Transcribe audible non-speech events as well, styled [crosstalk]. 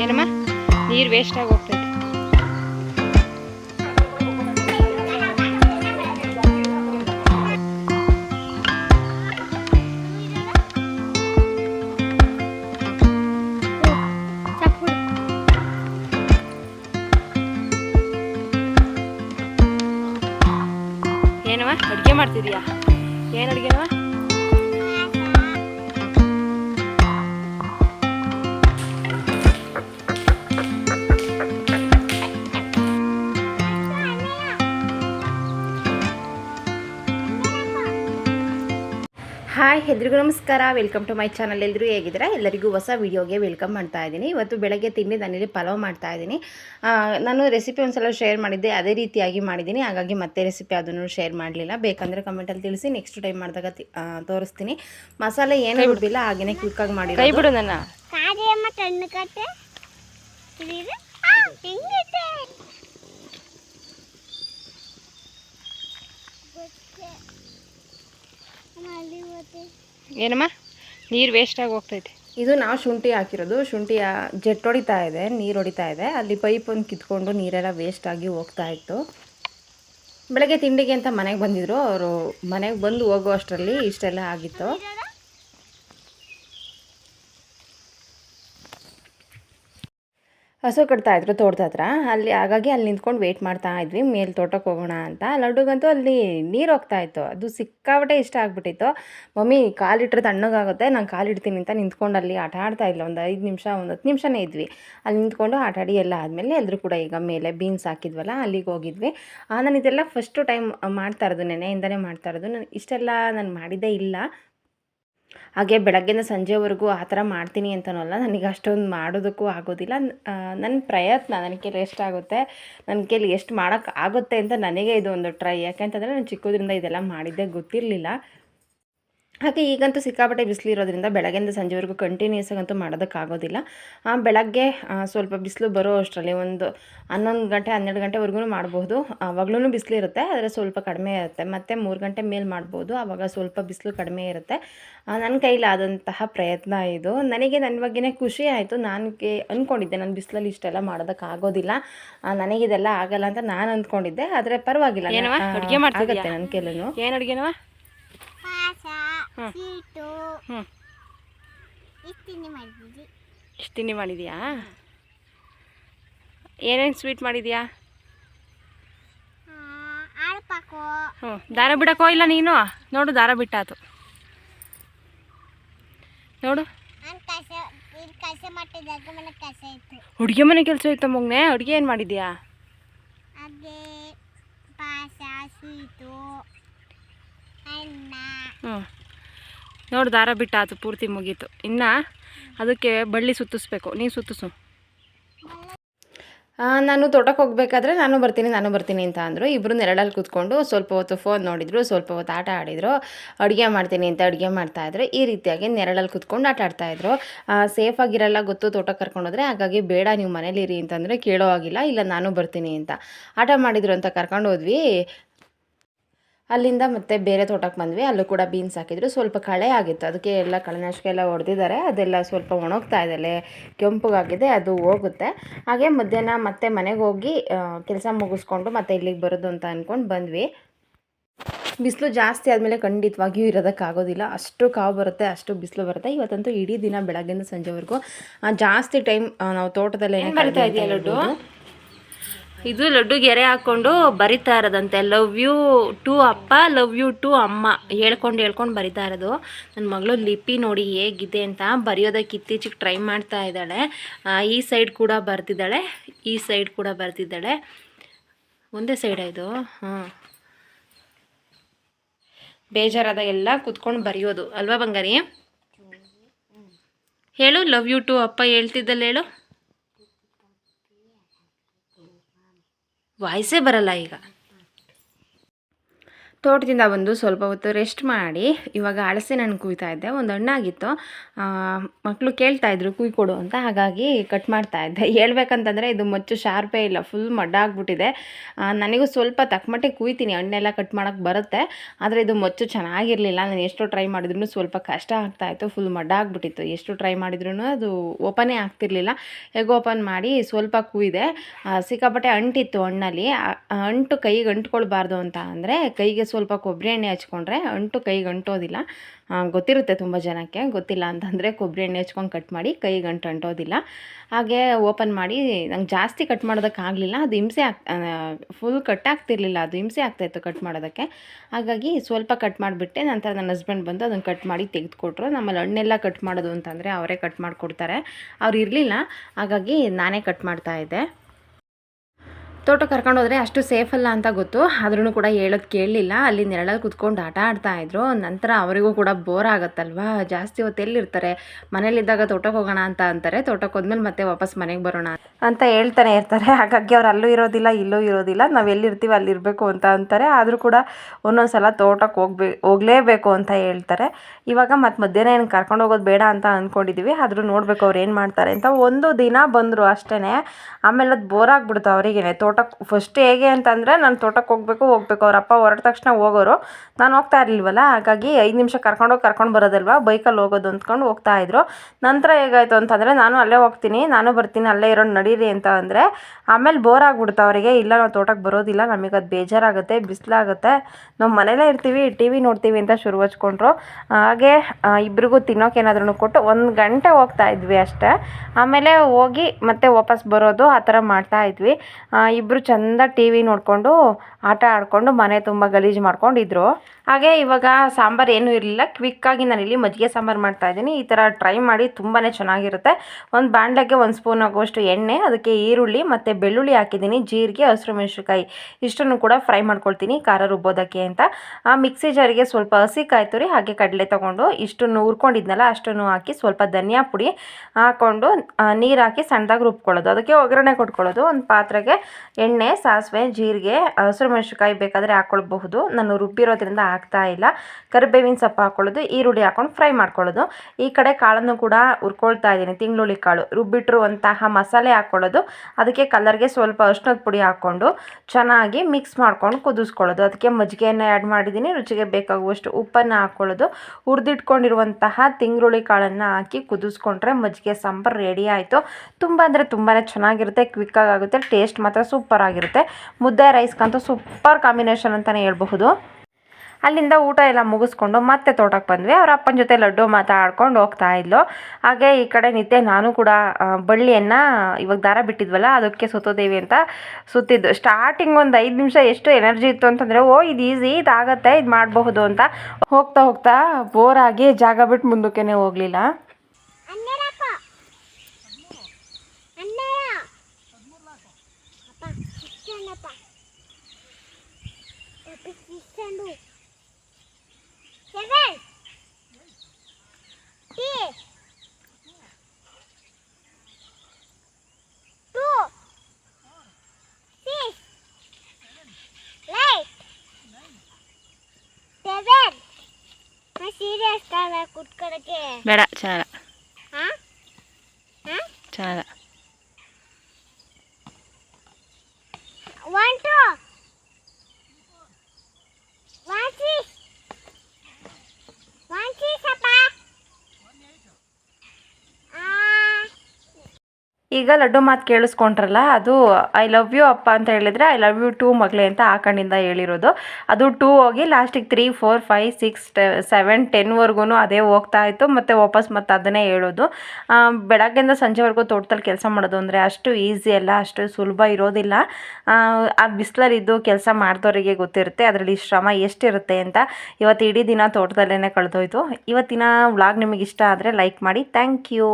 ಏನಮ್ಮ? ನೀರು ವೇಸ್ಟ್ ಆಗಿ ಹೋಗ್ತೈತೆ. ಏನವ ಅಡುಗೆ ಮಾಡ್ತಿದ್ಯಾ? ಏನು ಅಡುಗೆನವ ಹಾಯ್ ಎಲ್ರಿಗೂ ನಮಸ್ಕಾರ. ವೆಲ್ಕಮ್ ಟು ಮೈ ಚಾನಲ್ ಎಲ್ಲರೂ ಹೇಗಿದ್ದೀರಾ? ಎಲ್ಲರಿಗೂ ಹೊಸ ವೀಡಿಯೋಗೆ ವೆಲ್ಕಮ್ ಮಾಡ್ತಾ ಇದ್ದೀನಿ. ಇವತ್ತು ಬೆಳಗ್ಗೆ ತಿಂಡಿ ನಾನಿಲ್ಲಿ ಪಲಾವ್ ಮಾಡ್ತಾ ಇದ್ದೀನಿ. ನಾನು ರೆಸಿಪಿ ಒಂದ್ಸಲ ಶೇರ್ ಮಾಡಿದ್ದೆ ಅದೇ ರೀತಿಯಾಗಿ ಮಾಡಿದ್ದೀನಿ. ಹಾಗಾಗಿ ಮತ್ತೆ ರೆಸಿಪಿ ಅದನ್ನು ಶೇರ್ ಮಾಡಲಿಲ್ಲ. ಬೇಕಂದರೆ ಕಮೆಂಟಲ್ಲಿ ತಿಳಿಸಿ ನೆಕ್ಸ್ಟ್ ಟೈಮ್ ಮಾಡಿದಾಗ ತೋರಿಸ್ತೀನಿ. ಮಸಾಲೆ ಏನು ರುಬ್ಬಿಲ್ಲ ಹಾಗೆಯೇ ಕ್ವಿಕ್ಕಾಗಿ ಮಾಡಿ ಕೈ ಬಿಡು ನನ್ನ ಕಾರಿಯಮ್ಮ ಕಣ್ಣು ಕಟ್ಟೆ ಇದು ಆ, ಹೆಂಗಿದೆ ಗೊತ್ತೇ. ಅಮ್ಮ, ಅಲ್ಲಿ ಹೋದೆ. ಏನಮ್ಮ? ನೀರು ವೇಸ್ಟ್ ಆಗಿ ಹೋಗ್ತೈತೆ. ಇದು ನಾವು ಶುಂಠಿ ಹಾಕಿರೋದು. ಶುಂಠಿ ಜೆಟ್ ಹೊಡಿತಾ ಇದೆ, ನೀರು ಹೊಡಿತಾ ಇದೆ. ಅಲ್ಲಿ ಪೈಪ್ ಒಂದು ಕಿತ್ಕೊಂಡು ನೀರೆಲ್ಲ ವೇಸ್ಟ್ ಆಗಿ ಹೋಗ್ತಾ ಇತ್ತು. ಬೆಳಗ್ಗೆ ತಿಂಡಿಗೆ ಅಂತ ಮನೆಗೆ ಬಂದಿದ್ರು. ಅವರು ಮನೆಗೆ ಬಂದು ಹೋಗೋ ಅಷ್ಟರಲ್ಲಿ ಇಷ್ಟೆಲ್ಲ ಆಗಿತ್ತು. ಹಸು ಕಟ್ತಾ ಇದ್ರು ತೋಟದ ಹತ್ರ. ಅಲ್ಲಿ ಹಾಗಾಗಿ ಅಲ್ಲಿ ನಿಂತ್ಕೊಂಡು ವೆಯ್ಟ್ ಮಾಡ್ತಾ ಇದ್ವಿ. ಮೇಲೆ ತೋಟಕ್ಕೆ ಹೋಗೋಣ ಅಂತ. ಲಡ್ಡುಗಂತೂ ಅಲ್ಲಿ ನೀರು ಹೋಗ್ತಾ ಇತ್ತು. ಅದು ಸಿಕ್ಕಾಬಟ್ಟೆ ಇಷ್ಟ ಆಗ್ಬಿಟ್ಟಿತ್ತು. ಮಮ್ಮಿ ಕಾಲಿಟ್ರೆ ತಣ್ಣಗಾಗುತ್ತೆ ನಾನು ಕಾಲಿಡ್ತೀನಿ ಅಂತ ನಿಂತ್ಕೊಂಡು ಅಲ್ಲಿ ಆಟ ಆಡ್ತಾ ಇಲ್ಲ ಒಂದು ಐದು ನಿಮಿಷ, ಒಂದು ಹತ್ತು ನಿಮಿಷನೇ ಇದ್ವಿ. ಅಲ್ಲಿ ನಿಂತ್ಕೊಂಡು ಆಟ ಆಡಿ ಎಲ್ಲ ಆದಮೇಲೆ ಎಲ್ಲರೂ ಕೂಡ ಈಗ ಮೇಲೆ ಬೀನ್ಸ್ ಹಾಕಿದ್ವಲ್ಲ, ಅಲ್ಲಿಗೆ ಹೋಗಿದ್ವಿ. ನಾನು ಇದೆಲ್ಲ ಫಸ್ಟು ಟೈಮ್ ಮಾಡ್ತಾ ಇರೋದು, ನೆನೆಯಿಂದನೇ ಮಾಡ್ತಾ ಇರೋದು. ನಾನು ಇಷ್ಟೆಲ್ಲ ನಾನು ಮಾಡಿದ್ದೇ ಇಲ್ಲ. ಹಾಗೆ ಬೆಳಗ್ಗೆಯಿಂದ ಸಂಜೆವರೆಗೂ ಆ ಥರ ಮಾಡ್ತೀನಿ ಅಂತನಲ್ಲ, ನನಗೆ ಅಷ್ಟೊಂದು ಮಾಡೋದಕ್ಕೂ ಆಗೋದಿಲ್ಲ. ನನ್ನ ಪ್ರಯತ್ನ ನನ್ನ ಕೈಲಿ ಎಷ್ಟಾಗುತ್ತೆ, ನನ್ನ ಕೈಲಿ ಎಷ್ಟು ಮಾಡೋಕ್ಕಾಗುತ್ತೆ ಅಂತ ನನಗೆ ಇದು ಒಂದು ಟ್ರೈ ಯಾಕೆಂತಂದರೆ ನಾನು ಚಿಕ್ಕದ್ರಿಂದ ಇದೆಲ್ಲ ಮಾಡಿದ್ದೆ ಗೊತ್ತಿರಲಿಲ್ಲ. ಹಾಗೆ ಈಗಂತೂ ಸಿಕ್ಕಾಪಟ್ಟೆ ಬಿಸಿಲಿರೋದ್ರಿಂದ ಬೆಳಗ್ಗೆಯಿಂದ ಸಂಜೆವರೆಗೂ ಕಂಟಿನ್ಯೂಸ್ ಆಗಂತೂ ಮಾಡೋದಕ್ಕಾಗೋದಿಲ್ಲ. ಆ, ಬೆಳಗ್ಗೆ ಆ, ಸ್ವಲ್ಪ ಬಿಸಿಲು ಬರೋ ಅಷ್ಟರಲ್ಲಿ ಒಂದು ಹನ್ನೊಂದು ಗಂಟೆ ಹನ್ನೆರಡು ಗಂಟೆವರೆಗೂ ಮಾಡ್ಬೋದು. ಆವಾಗಲೂ ಬಿಸಿಲು ಇರುತ್ತೆ ಆದರೆ ಸ್ವಲ್ಪ ಕಡಿಮೆ ಇರುತ್ತೆ. ಮತ್ತು ಮೂರು ಗಂಟೆ ಮೇಲೆ ಮಾಡ್ಬೋದು ಆವಾಗ ಸ್ವಲ್ಪ ಬಿಸಿಲು ಕಡಿಮೆ ಇರುತ್ತೆ. ಆ, ನನ್ನ ಕೈಲಾದಂತಹ ಪ್ರಯತ್ನ ಇದು. ನನಗೆ ನನ್ನ ಬಗ್ಗೆನೇ ಖುಷಿ ಆಯಿತು. ನಾನು ಅಂದ್ಕೊಂಡಿದ್ದೆ ನಾನು ಬಿಸಿಲಲ್ಲಿ ಇಷ್ಟೆಲ್ಲ ಮಾಡೋದಕ್ಕಾಗೋದಿಲ್ಲ. ನನಗೆ ನನಗಿದೆಲ್ಲ ಆಗಲ್ಲ ಅಂತ ನಾನು ಅಂದ್ಕೊಂಡಿದ್ದೆ ಆದರೆ ಪರವಾಗಿಲ್ಲ. ಅಡುಗೆ ಅಡ್ಗೆ ನನ್ನ ಕೈಲೂ ಏನು ಅಡುಗೆನವ ಸ್ವೀಟು ಹ್ಞೂ ಇಷ್ಟಿನಿ ಮಾಡಿದ್ವಿ ಇಷ್ಟು ತಿಂಡಿ ಮಾಡಿದ್ಯಾ ಏನೇನು ಸ್ವೀಟ್ ಮಾಡಿದ್ಯಾ ಆಳ್ಪಾಕು ಹ್ಞೂ ದಾರ ಬಿಡಕ್ಕೋ ಇಲ್ಲ ನೀನು? ನೋಡು ದಾರ ಬಿಟ್ಟಾತು. ನೋಡು. ಅಡುಗೆ ಮನೆ ಕೆಲಸ ಇತ್ತು ಮಗ್ನೆ? ಅಡುಗೆ ಏನು ಮಾಡಿದ್ಯಾ? ಪಾಸ ಸ್ವೀಟು ಅನ್ನ. ಹ್ಞೂ ನೋಡು, ದಾರ ಬಿಟ್ಟಾತು ಪೂರ್ತಿ ಮುಗೀತು. ಇನ್ನು ಅದಕ್ಕೆ ಬಳ್ಳಿ ಸುತ್ತಿಸ್ಬೇಕು. ನೀನು ಸುತ್ತಿಸು. ನಾನು ತೋಟಕ್ಕೆ ಹೋಗ್ಬೇಕಾದ್ರೆ ನಾನು ಬರ್ತೀನಿ ನಾನು ಬರ್ತೀನಿ ಅಂತ ಅಂದರು. ಇಬ್ಬರು ನೆರಳಲ್ಲಿ ಕೂತ್ಕೊಂಡು ಸ್ವಲ್ಪ ಹೊತ್ತು ಫೋನ್ ನೋಡಿದರು, ಸ್ವಲ್ಪ ಹೊತ್ತು ಆಟ ಆಡಿದರು. ಅಡುಗೆ ಮಾಡ್ತೀನಿ ಅಂತ ಅಡುಗೆ ಮಾಡ್ತಾಯಿದ್ರು ಈ ರೀತಿಯಾಗಿ ನೆರಳಲ್ಲಿ ಕೂತ್ಕೊಂಡು ಆಟ ಆಡ್ತಾಯಿದ್ರು ಸೇಫಾಗಿರಲ್ಲ ಗೊತ್ತು ತೋಟಕ್ಕೆ ಕರ್ಕೊಂಡೋದ್ರೆ ಹಾಗಾಗಿ ಬೇಡ, ನೀವು ಮನೇಲಿರಿ ಅಂತಂದರೆ ಕೇಳೋ ಆಗಿಲ್ಲ ಇಲ್ಲ ನಾನು ಬರ್ತೀನಿ ಅಂತ. ಆಟ ಮಾಡಿದ್ರು ಅಂತ ಕರ್ಕೊಂಡು ಹೋದ್ವಿ. ಅಲ್ಲಿಂದ ಮತ್ತೆ ಬೇರೆ ತೋಟಕ್ಕೆ ಬಂದ್ವಿ. ಅಲ್ಲೂ ಕೂಡ ಬೀನ್ಸ್ ಹಾಕಿದ್ರು. ಸ್ವಲ್ಪ ಕಳೆ ಆಗಿತ್ತು. ಅದಕ್ಕೆ ಎಲ್ಲ ಕಳೆನಾಶಕ ಎಲ್ಲ ಹೊಡೆದಿದ್ದಾರೆ ಅದೆಲ್ಲ ಸ್ವಲ್ಪ ಒಣಗ್ತಾ ಇದೆ. ಕೆಂಪುಗಾಗಿದೆ. ಅದು ಹೋಗುತ್ತೆ. ಹಾಗೆ ಮಧ್ಯಾಹ್ನ ಮತ್ತೆ ಮನೆಗೆ ಹೋಗಿ ಕೆಲಸ ಮುಗಿಸ್ಕೊಂಡು ಮತ್ತೆ ಇಲ್ಲಿಗೆ ಬರೋದು ಅಂತ ಅಂದ್ಕೊಂಡು ಬಂದ್ವಿ. ಬಿಸಿಲು ಜಾಸ್ತಿ ಆದಮೇಲೆ ಖಂಡಿತವಾಗಿಯೂ ಇರೋದಕ್ಕಾಗೋದಿಲ್ಲ. ಅಷ್ಟು ಕಾವು ಬರುತ್ತೆ ಅಷ್ಟು ಬಿಸಿಲು ಬರುತ್ತೆ. ಇವತ್ತಂತೂ ಇಡೀ ದಿನ ಬೆಳಗ್ಗೆಯಿಂದ ಸಂಜೆವರೆಗೂ ಜಾಸ್ತಿ ಟೈಮ್ ನಾವು ತೋಟದಲ್ಲೇ ಏನ್ ಬರಿತಾ ಇದೀಯ ಲಡ್ಡು? ಇದು ಲಡ್ಡು ಗೆರೆ ಹಾಕ್ಕೊಂಡು ಬರಿತಾ ಇರೋದಂತೆ. ಲವ್ ಯು ಟು ಅಪ್ಪ ಲವ್ ಯು ಟು ಅಮ್ಮ ಹೇಳ್ಕೊಂಡು ಹೇಳ್ಕೊಂಡು ಬರಿತಾ ಇರೋದು. ನನ್ನ ಮಗಳು ಲಿಪಿ ನೋಡಿ ಹೇಗಿದೆ ಅಂತ ಬರೆಯೋದಕ್ಕೆ ಇತ್ತೀಚೆಗೆ ಟ್ರೈ ಮಾಡ್ತಾ ಇದ್ದಾಳೆ. ಈ ಸೈಡ್ ಕೂಡ ಬರ್ತಿದ್ದಾಳೆ ಈ ಸೈಡ್ ಕೂಡ ಬರ್ತಿದ್ದಾಳೆ. ಒಂದೇ ಸೈಡ ಇದು? ಹಾಂ. ಬೇಜಾರಾದಾಗ ಎಲ್ಲ ಕುತ್ಕೊಂಡು ಬರೆಯೋದು. ಅಲ್ವಾ ಬಂಗಾರಿ? ಹೇಳು ಲವ್ ಯು ಟು ಅಪ್ಪ ಹೇಳ್ತಿದ್ದಲ್ಲ ಹೇಳು. ವಾಯ್ಸೇ ಬರಲ್ಲ ಈಗ. ತೋಟದಿಂದ ಬಂದು ಸ್ವಲ್ಪ ಹೊತ್ತು ರೆಸ್ಟ್ ಮಾಡಿ, ಇವಾಗ ಅಳಸೆ ನಾನು ಕುಯ್ತಾ ಇದ್ದೆ, ಒಂದು ಹಣ್ಣಾಗಿತ್ತು. ಮಕ್ಕಳು ಕೇಳ್ತಾ ಇದ್ರು, ಕುಯ್ಕೊಡು ಅಂತ. ಹಾಗಾಗಿ ಕಟ್ ಮಾಡ್ತಾ ಇದ್ದೆ. [laughs] ಹೇಳ್ಬೇಕಂತಂದರೆ ಇದು ಮಚ್ಚು ಶಾರ್ಪೇ ಇಲ್ಲ ಫುಲ್ ಮಡ್ಡ ಆಗ್ಬಿಟ್ಟಿದೆ. ನನಗೂ ಸ್ವಲ್ಪ ತಕ್ಕಮಟ್ಟೆ ಕುಯ್ತೀನಿ, ಹಣ್ಣೆಲ್ಲ ಕಟ್ ಮಾಡೋಕ್ಕೆ ಬರುತ್ತೆ. ಆದರೆ ಇದು ಮಚ್ಚು ಚೆನ್ನಾಗಿರಲಿಲ್ಲ. ನಾನು ಎಷ್ಟು ಟ್ರೈ ಮಾಡಿದ್ರು ಸ್ವಲ್ಪ ಕಷ್ಟ ಆಗ್ತಾಯಿತ್ತು ಫುಲ್ ಮಡ್ಡ ಆಗ್ಬಿಟ್ಟಿತ್ತು. ಎಷ್ಟು ಟ್ರೈ ಮಾಡಿದ್ರೂ ಅದು ಓಪನೇ ಆಗ್ತಿರ್ಲಿಲ್ಲ. ಹೇಗೆ ಓಪನ್ ಮಾಡಿ ಸ್ವಲ್ಪ ಕುಯ್ದೆ. ಸಿಕ್ಕಾಪಟ್ಟೆ ಅಂಟಿತ್ತು ಹಣ್ಣಲ್ಲಿ. ಅಂಟು ಕೈಗೆ ಅಂಟ್ಕೊಳ್ಬಾರ್ದು ಅಂತ ಅಂದರೆ ಕೈಗೆ ಸ್ವಲ್ಪ ಕೊಬ್ಬರಿ ಎಣ್ಣೆ ಹಚ್ಕೊಂಡ್ರೆ ಅಂಟು ಕೈಗೆ ಅಂಟೋದಿಲ್ಲ. ಗೊತ್ತಿರುತ್ತೆ ತುಂಬ ಜನಕ್ಕೆ, ಗೊತ್ತಿಲ್ಲ ಅಂತಂದರೆ ಕೊಬ್ಬರಿ ಎಣ್ಣೆ ಹಚ್ಕೊಂಡು ಕಟ್ ಮಾಡಿ ಕೈಗೆ ಅಂಟು ಅಂಟೋದಿಲ್ಲ. ಹಾಗೆ ಓಪನ್ ಮಾಡಿ, ನಂಗೆ ಜಾಸ್ತಿ ಕಟ್ ಮಾಡೋದಕ್ಕೆ ಆಗಲಿಲ್ಲ, ಅದು ಹಿಂಸೆ ಆಗ್ ಫುಲ್ ಕಟ್ ಆಗ್ತಿರ್ಲಿಲ್ಲ, ಅದು ಹಿಂಸೆ ಆಗ್ತಾಯಿತ್ತು ಕಟ್ ಮಾಡೋದಕ್ಕೆ. ಹಾಗಾಗಿ ಸ್ವಲ್ಪ ಕಟ್ ಮಾಡಿಬಿಟ್ಟೆ, ನಂತರ ನನ್ನ ಹಸ್ಬೆಂಡ್ ಬಂದು ಅದನ್ನು ಕಟ್ ಮಾಡಿ ತೆಗೆದುಕೊಟ್ರು. ನಮ್ಮಲ್ಲಿ ಹಣ್ಣೆಲ್ಲ ಕಟ್ ಮಾಡೋದು ಅಂತಂದರೆ ಅವರೇ ಕಟ್ ಮಾಡಿಕೊಡ್ತಾರೆ. ಅವ್ರು ಇರಲಿಲ್ಲ, ಹಾಗಾಗಿ ನಾನೇ ಕಟ್ ಮಾಡ್ತಾ ಇದ್ದೆ. ತೋಟ ಕರ್ಕೊಂಡೋದ್ರೆ ಅಷ್ಟು ಸೇಫ್ ಅಲ್ಲ ಅಂತ ಗೊತ್ತು. ಆದ್ರೂ ಕೂಡ ಹೇಳೋದು ಕೇಳಲಿಲ್ಲ. ಅಲ್ಲಿ ನೆರಳಲ್ಲಿ ಕುತ್ಕೊಂಡು ಆಟ ಆಡ್ತಾ ಇದ್ರು. ನಂತರ ಅವರಿಗೂ ಕೂಡ ಬೋರ್ ಆಗುತ್ತಲ್ವಾ? ಜಾಸ್ತಿ ಹೊತ್ತು ಎಲ್ಲಿರ್ತಾರೆ? ಮನೇಲಿದ್ದಾಗ ತೋಟಕ್ಕೆ ಹೋಗೋಣ ಅಂತ ಅಂತಾರೆ. ತೋಟಕ್ಕೆ ಹೋದ್ಮೇಲೆ ಮತ್ತೆ ವಾಪಸ್ ಮನೆಗೆ ಬರೋಣ ಅಂತ ಹೇಳ್ತಾನೆ ಇರ್ತಾರೆ. ಹಾಗಾಗಿ ಅವ್ರು ಅಲ್ಲೂ ಇರೋದಿಲ್ಲ, ಇಲ್ಲೂ ಇರೋದಿಲ್ಲ. ನಾವು ಎಲ್ಲಿರ್ತೀವಿ ಅಲ್ಲಿರಬೇಕು ಅಂತ ಅಂತಾರೆ. ಆದರೂ ಕೂಡ ಒಂದೊಂದು ಸಲ ತೋಟಕ್ಕೆ ಹೋಗ್ಬೇ, ಹೋಗಲೇಬೇಕು ಅಂತ ಹೇಳ್ತಾರೆ. ಇವಾಗ ಮತ್ತೆ ಮಧ್ಯಾಹ್ನ ಏನು ಕರ್ಕೊಂಡು ಹೋಗೋದು ಬೇಡ ಅಂತ ಅಂದ್ಕೊಂಡಿದ್ದೀವಿ ಆದರೂ ನೋಡಬೇಕು ಅವ್ರು ಏನು ಮಾಡ್ತಾರೆ ಅಂತ. ಒಂದು ದಿನ ಬಂದರು ಅಷ್ಟೇ ಆಮೇಲೆ ಅದು ಬೋರ್ ಆಗ್ಬಿಡ್ತು ಅವರಿಗೇನೆ. ತೋಟಕ್ಕೆ ಫಸ್ಟ್ ಹೇಗೆ ಅಂತಂದರೆ ನಾನು ತೋಟಕ್ಕೆ ಹೋಗಬೇಕು, ಹೋಗ್ಬೇಕು. ಅವ್ರ ಅಪ್ಪ ಹೊರಟ ತಕ್ಷಣ ಹೋಗೋರು. ನಾನು ಹೋಗ್ತಾ ಇರಲಿಲ್ವಲ್ಲ, ಹಾಗಾಗಿ ಐದು ನಿಮಿಷ ಕರ್ಕೊಂಡೋಗಿ ಕರ್ಕೊಂಡು ಬರೋದಲ್ವಾ? ಬೈಕಲ್ಲಿ ಹೋಗೋದು ಅಂದ್ಕೊಂಡು ಹೋಗ್ತಾ ಇದ್ರು. ನಂತರ ಹೇಗಾಯಿತು ಅಂತಂದರೆ ನಾನು ಅಲ್ಲೇ ಹೋಗ್ತೀನಿ, ನಾನು ಬರ್ತೀನಿ, ಅಲ್ಲೇ ಇರೋದು ನಡೀರಿ ಅಂತ ಅಂದರೆ, ಆಮೇಲೆ ಬೋರ್ ಆಗಿಬಿಡ್ತು ಅವರಿಗೆ. ಇಲ್ಲ ನಾವು ತೋಟಕ್ಕೆ ಬರೋದಿಲ್ಲ, ನಮಗೆ ಅದು ಬೇಜಾರಾಗುತ್ತೆ, ಬಿಸಿಲಾಗುತ್ತೆ. ನಾವು ಮನೇಲೇ ಇರ್ತೀವಿ, ಟಿ ವಿ ನೋಡ್ತೀವಿ ಅಂತ ಶುರು ಹಚ್ಕೊಂಡ್ರು. ಹಾಗೆ ಇಬ್ಬರಿಗೂ ತಿನ್ನೋಕೆ ಏನಾದ್ರೂ ಕೊಟ್ಟು ಒಂದು ಗಂಟೆ ಹೋಗ್ತಾ ಇದ್ವಿ ಅಷ್ಟೇ. ಆಮೇಲೆ ಹೋಗಿ ಮತ್ತೆ ವಾಪಸ್ ಬರೋದು ಆ ಥರ ಮಾಡ್ತಾ ಇದ್ವಿ. ಇಬ್ಬರು ಚಂದ ಟಿ ವಿ ನೋಡಿಕೊಂಡು ಆಟ ಆಡಿಕೊಂಡು ಮನೆ ತುಂಬ ಗಲೀಜು ಮಾಡ್ಕೊಂಡಿದ್ರು. ಹಾಗೆ ಇವಾಗ ಸಾಂಬಾರು ಏನೂ ಇರಲಿಲ್ಲ. ಕ್ವಿಕ್ಕಾಗಿ ನಾನಿಲ್ಲಿ ಮಜ್ಜಿಗೆ ಸಾಂಬಾರು ಮಾಡ್ತಾ ಇದ್ದೀನಿ. ಈ ಥರ ಟ್ರೈ ಮಾಡಿ ತುಂಬಾ ಚೆನ್ನಾಗಿರುತ್ತೆ. ಒಂದು ಬಾಣಲೆಗೆ ಒಂದು ಸ್ಪೂನ್ ಆಗುವಷ್ಟು ಎಣ್ಣೆ, ಅದಕ್ಕೆ ಈರುಳ್ಳಿ ಮತ್ತು ಬೆಳ್ಳುಳ್ಳಿ ಹಾಕಿದ್ದೀನಿ. ಜೀರಿಗೆ, ಹಸಿರು ಮೆಣಸಿನ್ಕಾಯಿ ಇಷ್ಟನ್ನು ಕೂಡ ಫ್ರೈ ಮಾಡ್ಕೊಳ್ತೀನಿ. ಖಾರ ರುಬ್ಬೋದಕ್ಕೆ ಅಂತ. ಆ ಮಿಕ್ಸಿ ಜಾರಿಗೆ ಸ್ವಲ್ಪ ಹಸಿ ಕಾಯಿ ತುರಿ, ಹಾಗೆ ಕಡಲೆ ತೊಗೊಂಡು ಇಷ್ಟನ್ನು ಹುರ್ಕೊಂಡಿದ್ನಲ್ಲ ಅಷ್ಟನ್ನು ಹಾಕಿ ಸ್ವಲ್ಪ ಧನಿಯಾ ಪುಡಿ ಹಾಕ್ಕೊಂಡು ನೀರು ಹಾಕಿ ಸಣ್ಣದಾಗಿ ರುಬ್ಕೊಳ್ಳೋದು. ಅದಕ್ಕೆ ಒಗ್ಗರಣೆ ಕೊಟ್ಕೊಳ್ಳೋದು. ಒಂದು ಪಾತ್ರೆಗೆ ಎಣ್ಣೆ, ಸಾಸಿವೆ, ಜೀರಿಗೆ, ಹಸಿರು ಮೆಣಸಿನ್ಕಾಯಿ ಬೇಕಾದರೆ ಹಾಕ್ಕೊಳ್ಬಹುದು ನಾನು ರುಬ್ಬಿರೋದ್ರಿಂದ ಹಾಕ್ತಾ ಇಲ್ಲ. ಕರಿಬೇವಿನ ಸೊಪ್ಪು ಹಾಕ್ಕೊಳ್ಳೋದು ಈರುಳ್ಳಿ ಹಾಕೊಂಡು ಫ್ರೈ ಮಾಡ್ಕೊಳ್ಳೋದು. ಈ ಕಡೆ ಕಾಳನ್ನು ಕೂಡ ಹುರ್ಕೊಳ್ತಾ ಇದ್ದೀನಿ, ತಿಂಗ್ಳುಳ್ಳಿ ಕಾಳು. ರುಬ್ಬಿಟ್ಟಿರುವಂತಹ ಮಸಾಲೆ ಹಾಕ್ಕೊಳ್ಳೋದು ಅದಕ್ಕೆ ಕಲರ್ಗೆ ಸ್ವಲ್ಪ ಅರ್ಶಿನದ ಪುಡಿ ಹಾಕ್ಕೊಂಡು ಚೆನ್ನಾಗಿ ಮಿಕ್ಸ್ ಮಾಡ್ಕೊಂಡು ಕುದಿಸ್ಕೊಳ್ಳೋದು. ಅದಕ್ಕೆ ಮಜ್ಜಿಗೆಯನ್ನು ಆ್ಯಡ್ ಮಾಡಿದ್ದೀನಿ. ರುಚಿಗೆ ಬೇಕಾಗುವಷ್ಟು ಉಪ್ಪನ್ನು ಹಾಕ್ಕೊಳ್ಳೋದು ಹುರಿದಿಟ್ಕೊಂಡಿರುವಂತಹ ತಿಂಗಳುಳ್ಳಿ ಕಾಳನ್ನು ಹಾಕಿ ಕುದಿಸ್ಕೊಂಡ್ರೆ ಮಜ್ಜಿಗೆ ಸಾಂಬಾರು ರೆಡಿ ಆಯಿತು. ತುಂಬ ಅಂದರೆ ತುಂಬಾ ಚೆನ್ನಾಗಿರುತ್ತೆ ಕ್ವಿಕ್ಕಾಗಿ ಆಗುತ್ತೆ ಟೇಸ್ಟ್ ಮಾತ್ರ ಸೂಪರ್ ಆಗಿರುತ್ತೆ. ಮುದ್ದೆ ರೈಸ್ಗಂತೂ ಸೂಪರ್ ಕಾಂಬಿನೇಷನ್ ಅಂತಲೇ ಹೇಳ್ಬಹುದು. ಅಲ್ಲಿಂದ ಊಟ ಎಲ್ಲ ಮುಗಿಸ್ಕೊಂಡು ಮತ್ತೆ ತೋಟಕ್ಕೆ ಬಂದ್ವಿ. ಅವ್ರ ಅಪ್ಪನ ಜೊತೆ ಲಡ್ಡು ಮಾತಾಡ್ಕೊಂಡು ಹೋಗ್ತಾ ಇದ್ಲು. ಹಾಗೆ ಈ ಕಡೆ ನಿತ್ಯ ನಾನು ಕೂಡ ಬಳ್ಳಿಯನ್ನು ಇವಾಗ ದಾರ ಬಿಟ್ಟಿದ್ವಲ್ಲ, ಅದಕ್ಕೆ ಸುತ್ತೋದೇವಿ ಅಂತ ಸುತ್ತಿದ್ದು. ಸ್ಟಾರ್ಟಿಂಗ್ ಒಂದು ಐದು ನಿಮಿಷ ಎಷ್ಟು ಎನರ್ಜಿ ಇತ್ತು ಅಂತಂದರೆ, ಓ, ಇದು ಈಸಿ ಇದಾಗತ್ತೆ ಇದು ಮಾಡಬಹುದು ಅಂತ ಹೋಗ್ತಾ ಹೋಗ್ತಾ ಬೋರ್ ಆಗಿ ಜಾಗ ಬಿಟ್ಟು ಮುಂದಕ್ಕೆ ಹೋಗಲಿಲ್ಲ. ಹನ್ನೆರಡ ಅಪ್ಪ ಇಷ್ಟಣ್ಣಪ್ಪ ಇಷ್ಟಂಡು seven T two six light seven serious ಕಾಲ ಕುತ್ಕೊಳ್ಳೋಕ್ಕೆ ಬೇಡ ಚೆನ್ನಾಗ ಹಾಂ ಹಾಂ ಚೆನ್ನಾಗ ಈಗ ಲಡ್ಡು ಮಾತು ಕೇಳಿಸ್ಕೊಂಡ್ರಲ್ಲ ಅದು ಐ ಲವ್ ಯು ಅಪ್ಪ ಅಂತ ಹೇಳಿದ್ರೆ ಐ ಲವ್ ಯು ಟೂ ಮಗಳೇ ಅಂತ ಆ ಕಣ್ಣಿಂದ ಹೇಳಿರೋದು. ಅದು ಟೂ ಹೋಗಿ ಲಾಸ್ಟಿಗೆ three four five six seven ಟೆನ್ವರೆಗೂ ಅದೇ ಹೋಗ್ತಾ ಇತ್ತು ಮತ್ತು ವಾಪಸ್ ಮತ್ತೆ ಅದನ್ನೇ ಹೇಳೋದು. ಬೆಳಗ್ಗೆಯಿಂದ ಸಂಜೆವರೆಗೂ ತೋಟದಲ್ಲಿ ಕೆಲಸ ಮಾಡೋದು ಅಂದರೆ ಅಷ್ಟು ಈಸಿ ಅಲ್ಲ ಅಷ್ಟು ಸುಲಭ ಇರೋದಿಲ್ಲ. ಆ, ಆ ಬಿಸಿಲಲ್ಲಿದ್ದು ಕೆಲಸ ಮಾಡಿದವರಿಗೆ ಗೊತ್ತಿರುತ್ತೆ ಅದರಲ್ಲಿ ಶ್ರಮ ಎಷ್ಟಿರುತ್ತೆ ಅಂತ ಇವತ್ತು ಇಡೀ ದಿನ ತೋಟದಲ್ಲೇ ಕಳೆದೋಯ್ತು. ಇವತ್ತಿನ ವ್ಲಾಗ್ ನಿಮಗೆ ಇಷ್ಟ ಆದರೆ ಲೈಕ್ ಮಾಡಿ ಥ್ಯಾಂಕ್ ಯು